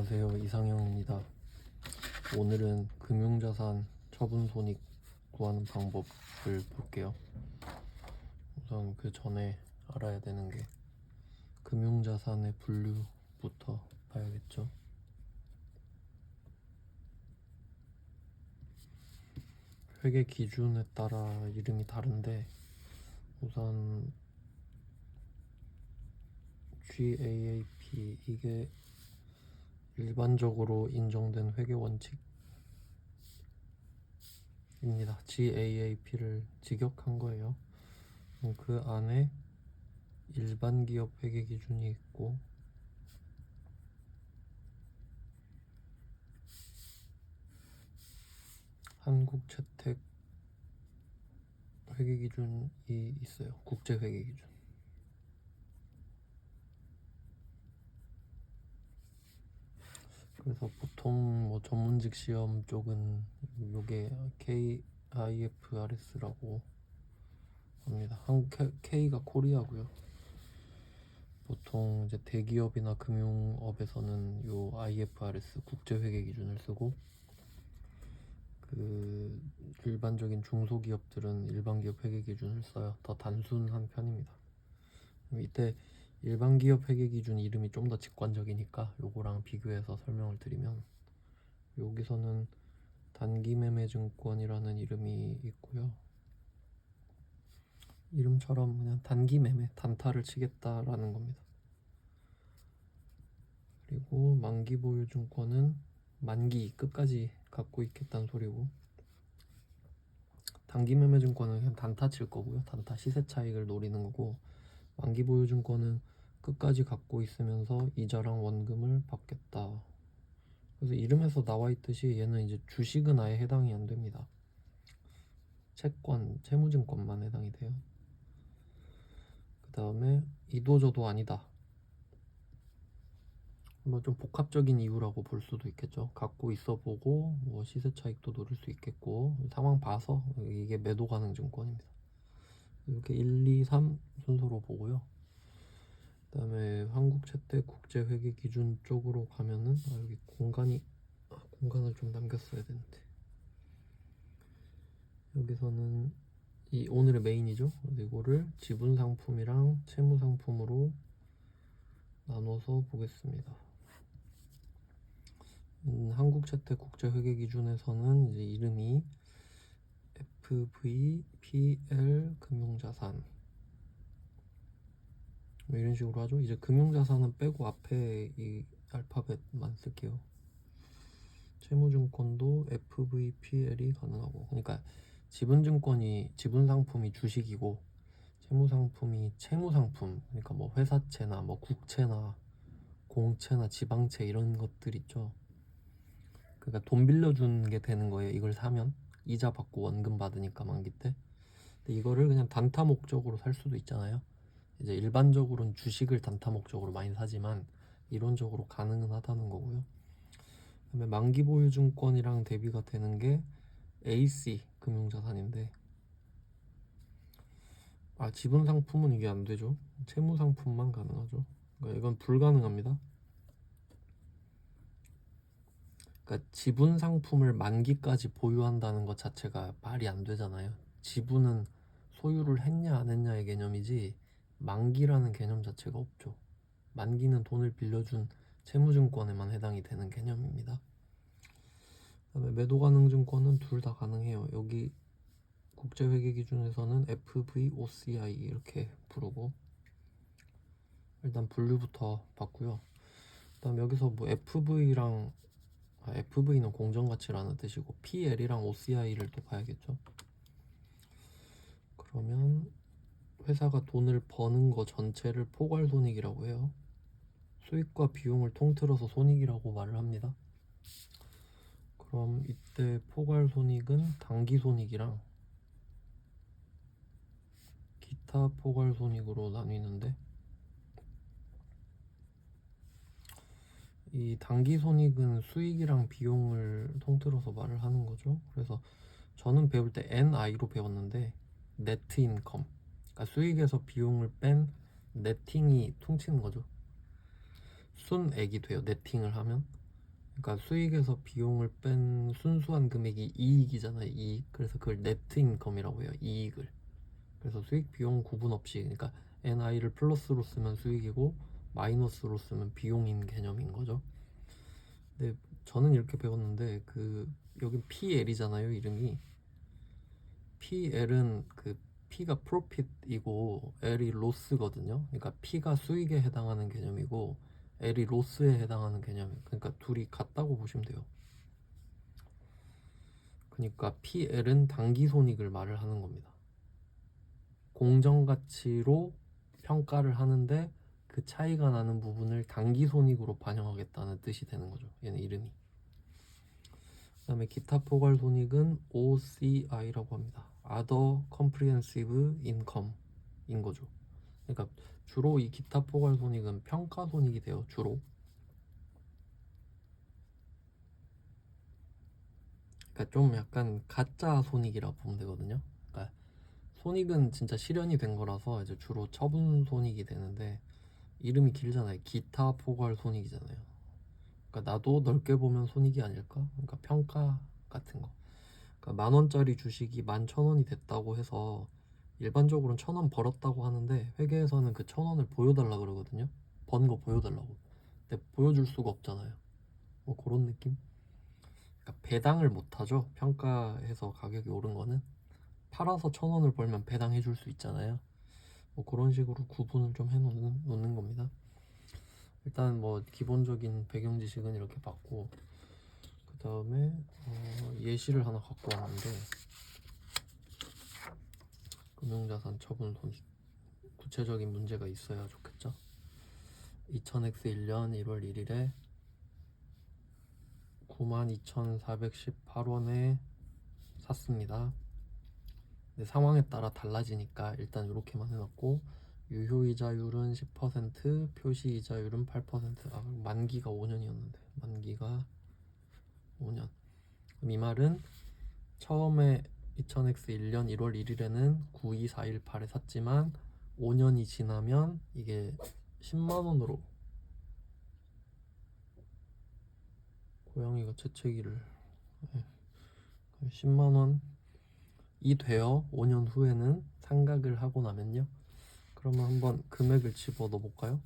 안녕하세요 이상형입니다. 오늘은 금융자산 처분 손익 구하는 방법을 볼게요. 우선 그 전에 알아야 되는 게 금융자산의 분류부터 봐야겠죠. 회계 기준에 따라 이름이 다른데 우선 GAAP 이게 일반적으로 인정된 회계 원칙입니다. GAAP를 직역한 거예요. 음, 그 안에 일반 기업 회계 기준이 있고 한국 채택 회계 기준이 있어요. 국제 회계 기준. 그래서 보통 뭐 전문직 시험 쪽은 요게 KIFRS라고 합니다. 한 K- K가 코리아고요. 보통 이제 대기업이나 금융업에서는 요 IFRS 국제 회계 기준을 쓰고 그 일반적인 중소기업들은 일반 기업 회계 기준을 써요. 더 단순한 편입니다. 이때 일반 기업 회계 기준 이름이 좀 더 직관적이니까 요거랑 비교해서 설명을 드리면 여기서는 단기 매매 증권이라는 이름이 있고요. 이름처럼 그냥 단기 매매 단타를 치겠다라는 겁니다. 그리고 만기 보유 증권은 만기 끝까지 갖고 있겠다는 소리고 단기 매매 증권은 그냥 단타 칠 거고요. 단타 시세 차익을 노리는 거고 만기 보유 증권은 끝까지 갖고 있으면서 이자랑 원금을 받겠다. 그래서 이름에서 나와 있듯이 얘는 이제 주식은 아예 해당이 안 됩니다. 채권, 채무증권만 해당이 돼요. 그 다음에 이도저도 아니다. 뭐 좀 복합적인 이유라고 볼 수도 있겠죠. 갖고 있어 보고 뭐 시세 차익도 노릴 수 있겠고 상황 봐서 이게 매도 가능 증권입니다. 이렇게 1, 2, 3 순서로 보고요. 그다음에 한국 채택 국제 회계 기준 쪽으로 가면은 아, 여기 공간이 아, 공간을 좀 남겼어야 되는데 여기서는 이 오늘의 메인이죠. 이거를 지분 상품이랑 채무 상품으로 나눠서 보겠습니다. 음, 한국 채택 국제 회계 기준에서는 이제 이름이 FVPL 금융자산 뭐 이런 식으로 하죠. 이제 금융자산은 빼고 앞에 이 알파벳만 쓸게요. 채무증권도 FVPL이 가능하고, 그러니까 지분증권이 지분상품이 주식이고 채무상품이 채무상품, 그러니까 뭐 회사채나 뭐 국채나 공채나 지방채 이런 것들 있죠. 그러니까 돈 빌려준 게 되는 거예요. 이걸 사면 이자 받고 원금 받으니까 만기 때. 근데 이거를 그냥 단타 목적으로 살 수도 있잖아요. 이제 일반적으로는 주식을 단타 목적으로 많이 사지만 이론적으로 가능은 하다는 거고요. 그다음에 만기 보유 증권이랑 대비가 되는 게 AC 금융자산인데 아 지분 상품은 이게 안 되죠. 채무 상품만 가능하죠. 그러니까 이건 불가능합니다. 그러니까 지분 상품을 만기까지 보유한다는 것 자체가 말이 안 되잖아요. 지분은 소유를 했냐 안 했냐의 개념이지 만기라는 개념 자체가 없죠. 만기는 돈을 빌려준 채무증권에만 해당이 되는 개념입니다. 그다음에 매도 가능 증권은 둘 다 가능해요. 여기 국제회계 기준에서는 FVOCI 이렇게 부르고 일단 분류부터 봤고요. 그다음 여기서 뭐 FV랑 아, FV는 공정가치라는 뜻이고 PL이랑 OCI를 또 봐야겠죠. 그러면 회사가 돈을 버는 거 전체를 포괄 손익이라고 해요. 수익과 비용을 통틀어서 손익이라고 말을 합니다. 그럼 이때 포괄 손익은 단기 손익이랑 기타 포괄 손익으로 나뉘는데 이 단기 손익은 수익이랑 비용을 통틀어서 말을 하는 거죠. 그래서 저는 배울 때 NI로 배웠는데 네트 인컴 그러니까 수익에서 비용을 뺀 네팅이 퉁치는 거죠. 순액이 돼요. 네팅을 하면. 그러니까 수익에서 비용을 뺀 순수한 금액이 이익이잖아요. 이익. 그래서 그걸 네트 인컴이라고 해요. 이익을. 그래서 수익 비용 구분 없이 그러니까 NI를 플러스로 쓰면 수익이고 마이너스로 쓰면 비용인 개념인 거죠. 근데 저는 이렇게 배웠는데 그 여기 PL이잖아요, 이름이. PL은 그 P가 프로핏이고 L이 로스거든요. 그러니까 P가 수익에 해당하는 개념이고 L이 로스에 해당하는 개념이에요. 그러니까 둘이 같다고 보시면 돼요. 그러니까 PL은 단기 손익을 말을 하는 겁니다. 공정 가치로 평가를 하는데 그 차이가 나는 부분을 단기 손익으로 반영하겠다는 뜻이 되는 거죠. 얘는 이름이. 그 다음에 기타 포괄 손익은 OCI라고 합니다. Other Comprehensive Income인 거죠. 그러니까 주로 이 기타 포괄 손익은 평가 손익이 돼요. 주로. 그러니까 좀 약간 가짜 손익이라 보면 되거든요. 그러니까 손익은 진짜 실현이 된 거라서 이제 주로 처분 손익이 되는데 이름이 길잖아요. 기타 포괄 손익이잖아요. 그러니까 나도 넓게 보면 손익이 아닐까? 그러니까 평가 같은 거. 그러니까 만 원짜리 주식이 만 천 원이 됐다고 해서 일반적으로는 천 원 벌었다고 하는데 회계에서는 그 천 원을 보여달라 그러거든요. 번 거 보여달라고. 근데 보여줄 수가 없잖아요. 뭐 그런 느낌? 그러니까 배당을 못 하죠. 평가해서 가격이 오른 거는 팔아서 천 원을 벌면 배당해 줄 수 있잖아요. 뭐 그런 식으로 구분을 좀 해놓는 놓는 겁니다. 일단 뭐 기본적인 배경 지식은 이렇게 봤고 그 다음에 어 예시를 하나 갖고 왔는데 금융자산 처분 손익 구체적인 문제가 있어야 좋겠죠. 2000X 1년 1월 1일에 92,418원에 샀습니다. 상황에 따라 달라지니까 일단 이렇게만 해놨고 유효이자율은 10% 표시이자율은 8% 아, 만기가 5년이었는데. 만기가 5년. 그럼 이 말은 처음에 2000X 1년 1월 1일에는 92418에 샀지만 5년이 지나면 이게 10만 원으로 고양이가 재채기를 10만 원 이 되어 5년 후에는 상각을 하고 나면요 그러면 한번 금액을 집어 넣어 볼까요?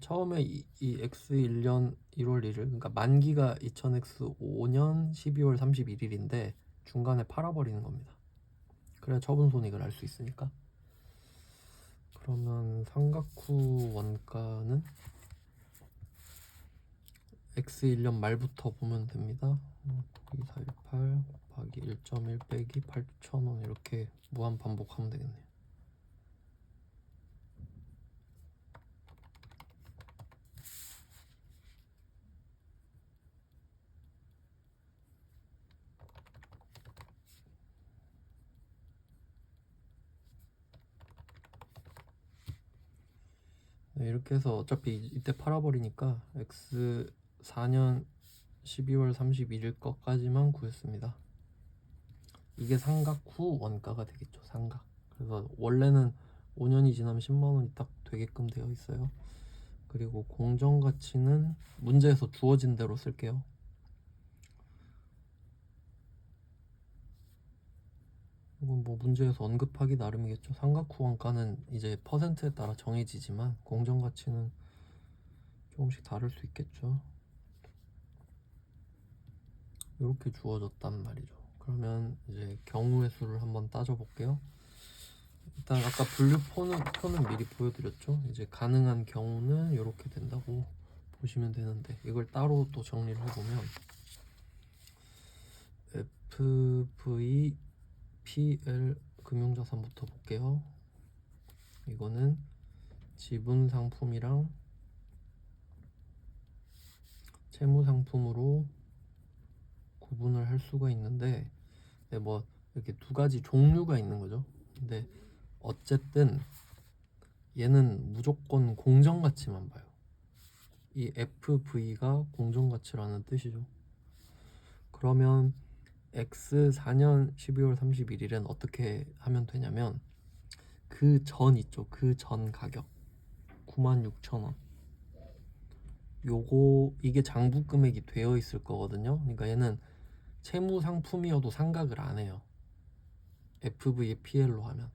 처음에 이, 이 X1년 1월 1일 그러니까 만기가 2000X 5년 12월 31일인데 중간에 팔아버리는 겁니다. 그래야 처분 손익을 알 수 있으니까. 그러면 삼각후 원가는 X1년 말부터 보면 됩니다. 2418 곱하기 1.1 빼기 8,000원 이렇게 무한 반복하면 되겠네요. 네, 이렇게 해서 어차피 이때 팔아버리니까 X 4년 12월 31일 것까지만 구했습니다. 이게 상각 후 원가가 되겠죠. 상각. 그래서 원래는 5년이 지나면 10만 원이 딱 되게끔 되어 있어요. 그리고 공정 가치는 문제에서 주어진 대로 쓸게요. 이건 뭐 문제에서 언급하기 나름이겠죠. 상각 후 원가는 이제 퍼센트에 따라 정해지지만 공정 가치는 조금씩 다를 수 있겠죠. 이렇게 주어졌단 말이죠. 그러면 이제 경우의 수를 한번 따져볼게요. 일단 아까 분류 표는 표는 미리 보여드렸죠. 이제 가능한 경우는 이렇게 된다고 보시면 되는데 이걸 따로 또 정리를 해보면 FV PL 금융자산부터 볼게요. 이거는 지분 상품이랑 채무 상품으로 구분을 할 수가 있는데 네, 뭐 이렇게 두 가지 종류가 있는 거죠. 근데 어쨌든 얘는 무조건 공정 가치만 봐요. 이 FV가 공정 가치라는 뜻이죠. 그러면 X 4년 12월 31일엔 어떻게 하면 되냐면 그 전 있죠. 그 전 가격 96,000원 요거 이게 장부 금액이 되어 있을 거거든요. 그러니까 얘는 채무 상품이어도 상각을 안 해요. FV의 PL로 하면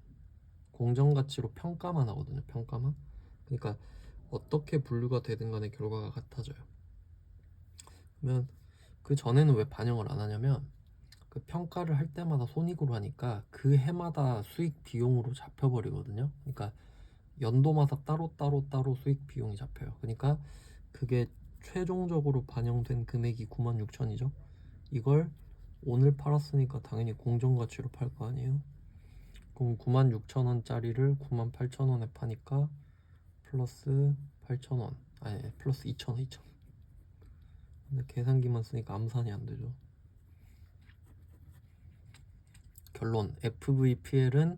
공정 가치로 평가만 하거든요. 평가만. 그러니까 어떻게 분류가 되든 간에 결과가 같아져요. 그러면 그 전에는 왜 반영을 안 하냐면 그 평가를 할 때마다 손익으로 하니까 그 해마다 수익 비용으로 잡혀 버리거든요. 그러니까 연도마다 따로 따로 따로 수익 비용이 잡혀요. 그러니까 그게 최종적으로 반영된 금액이 96,000이죠. 이걸 오늘 팔았으니까 당연히 공정 가치로 팔 거 아니에요. 그럼 96,000원짜리를 98,000원에 파니까 플러스 8,000원 아니 플러스 2,000원 2,000원 근데 계산기만 쓰니까 암산이 안 되죠. 결론 FVPL은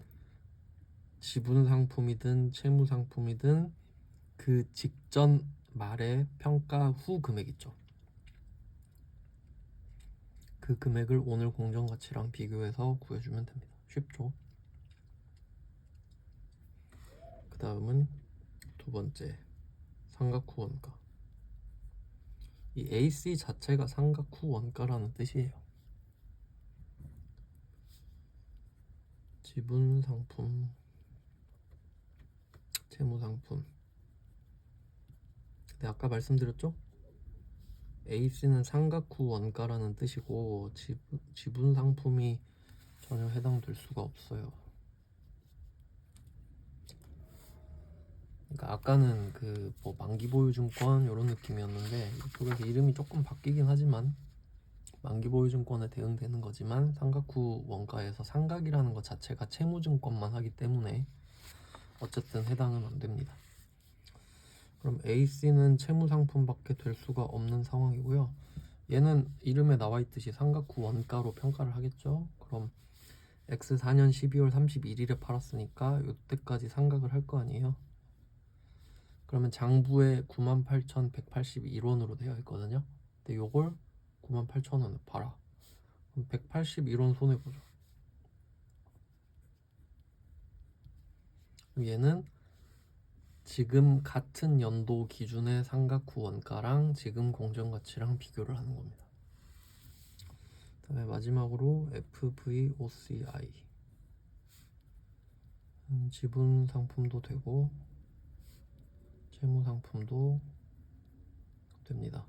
지분 상품이든 채무 상품이든 그 직전 말의 평가 후 금액 있죠. 그 금액을 오늘 공정 가치랑 비교해서 구해주면 됩니다. 쉽죠? 그 다음은 두 번째 삼각 후 원가. 이 AC 자체가 삼각 후 원가라는 뜻이에요. 지분 상품, 채무 상품. 근데 아까 말씀드렸죠? AC는 삼각 후 원가라는 뜻이고 지분, 지분 상품이 전혀 해당될 수가 없어요. 그러니까 아까는 그 뭐 만기 보유 증권 이런 느낌이었는데 이쪽에서 이름이 조금 바뀌긴 하지만 만기 보유 증권에 대응되는 거지만 삼각 후 원가에서 삼각이라는 것 자체가 채무 증권만 하기 때문에 어쨌든 해당은 안 됩니다. 그럼 AC는 채무 상품밖에 될 수가 없는 상황이고요. 얘는 이름에 나와 있듯이 삼각 후 원가로 평가를 하겠죠. 그럼 X 4년 12월 31일에 팔았으니까 이때까지 삼각을 할 거 아니에요. 그러면 장부에 98,181원으로 되어 있거든요. 근데 요걸 98,000원에 팔아. 그럼 181원 손해 보죠. 얘는 지금 같은 연도 기준의 삼각 후 원가랑 지금 공정 가치랑 비교를 하는 겁니다. 그다음에 마지막으로 FVOCI 음, 지분 상품도 되고 채무 상품도 됩니다.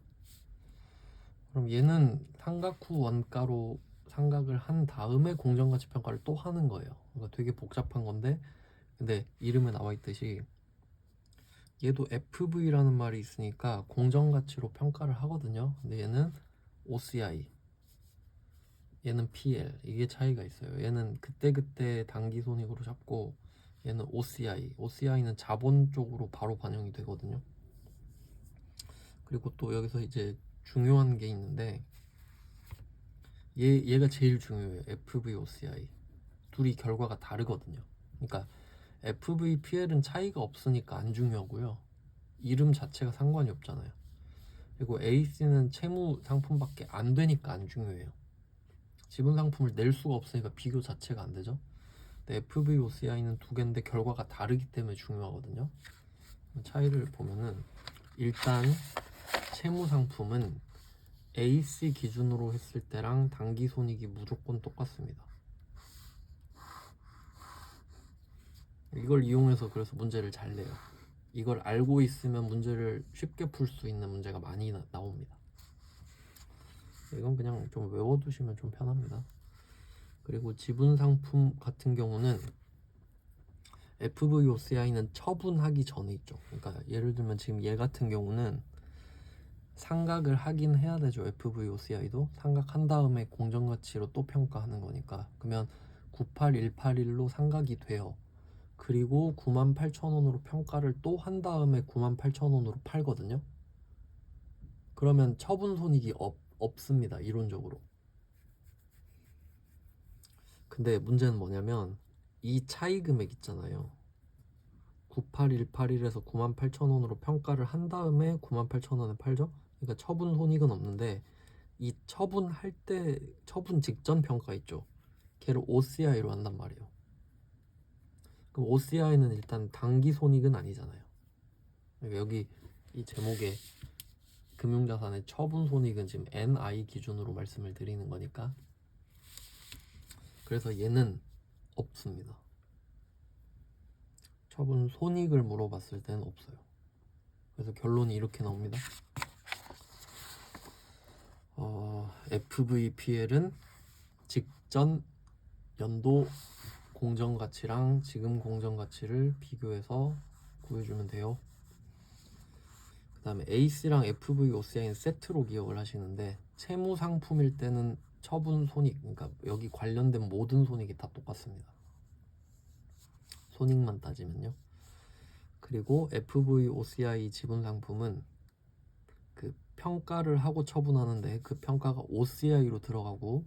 그럼 얘는 삼각 후 원가로 삼각을 한 다음에 공정가치 평가를 또 하는 거예요. 그러니까 되게 복잡한 건데 근데 이름에 나와 있듯이 얘도 FV라는 말이 있으니까 공정가치로 평가를 하거든요. 근데 얘는 OCI 얘는 PL 이게 차이가 있어요. 얘는 그때그때 단기 손익으로 잡고 얘는 OCI OCI는 자본 쪽으로 바로 반영이 되거든요. 그리고 또 여기서 이제 중요한 게 있는데 얘 얘가 제일 중요해요. FV OCI 둘이 결과가 다르거든요. 그러니까 FV PL은 차이가 없으니까 안 중요하고요. 이름 자체가 상관이 없잖아요. 그리고 AC는 채무 상품밖에 안 되니까 안 중요해요. 지분 상품을 낼 수가 없으니까 비교 자체가 안 되죠. FV OCI는 두 개인데 결과가 다르기 때문에 중요하거든요. 차이를 보면은 일단 채무 상품은 AC 기준으로 했을 때랑 단기 손익이 무조건 똑같습니다. 이걸 이용해서 그래서 문제를 잘 내요. 이걸 알고 있으면 문제를 쉽게 풀 수 있는 문제가 많이 나, 나옵니다. 이건 그냥 좀 외워두시면 좀 편합니다. 그리고 지분 상품 같은 경우는 FVOCI는 처분하기 전에 있죠. 그러니까 예를 들면 지금 얘 같은 경우는 상각을 하긴 해야 되죠. FVOCI도 상각한 다음에 공정가치로 또 평가하는 거니까 그러면 98181로 상각이 돼요. 그리고 98,000원으로 평가를 또 한 다음에 98,000원으로 팔거든요. 그러면 처분 손익이 없, 없습니다. 이론적으로. 근데 문제는 뭐냐면 이 차이 금액 있잖아요. 98181에서 98,000원으로 평가를 한 다음에 98,000원에 팔죠. 그러니까 처분 손익은 없는데 이 처분할 때 처분 직전 평가 있죠. 걔를 OCI로 한단 말이에요. 그럼 OCI는 일단 단기 손익은 아니잖아요. 그러니까 여기 이 제목에 금융자산의 처분 손익은 지금 NI 기준으로 말씀을 드리는 거니까 그래서 얘는 없습니다. 처분 손익을 물어봤을 때는 없어요. 그래서 결론이 이렇게 나옵니다. 어, FVPL은 직전 연도 공정 가치랑 지금 공정 가치를 비교해서 구해주면 돼요. 그 다음에 AC랑 FV, OCI는 세트로 기억을 하시는데 채무 상품일 때는 처분 손익, 그러니까 여기 관련된 모든 손익이 다 똑같습니다. 손익만 따지면요. 그리고 FV, OCI 지분 상품은 그 평가를 하고 처분하는데 그 평가가 OCI로 들어가고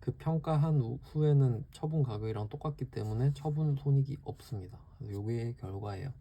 그 평가한 후- 후에는 처분 가격이랑 똑같기 때문에 처분 손익이 없습니다. 요게 결과예요.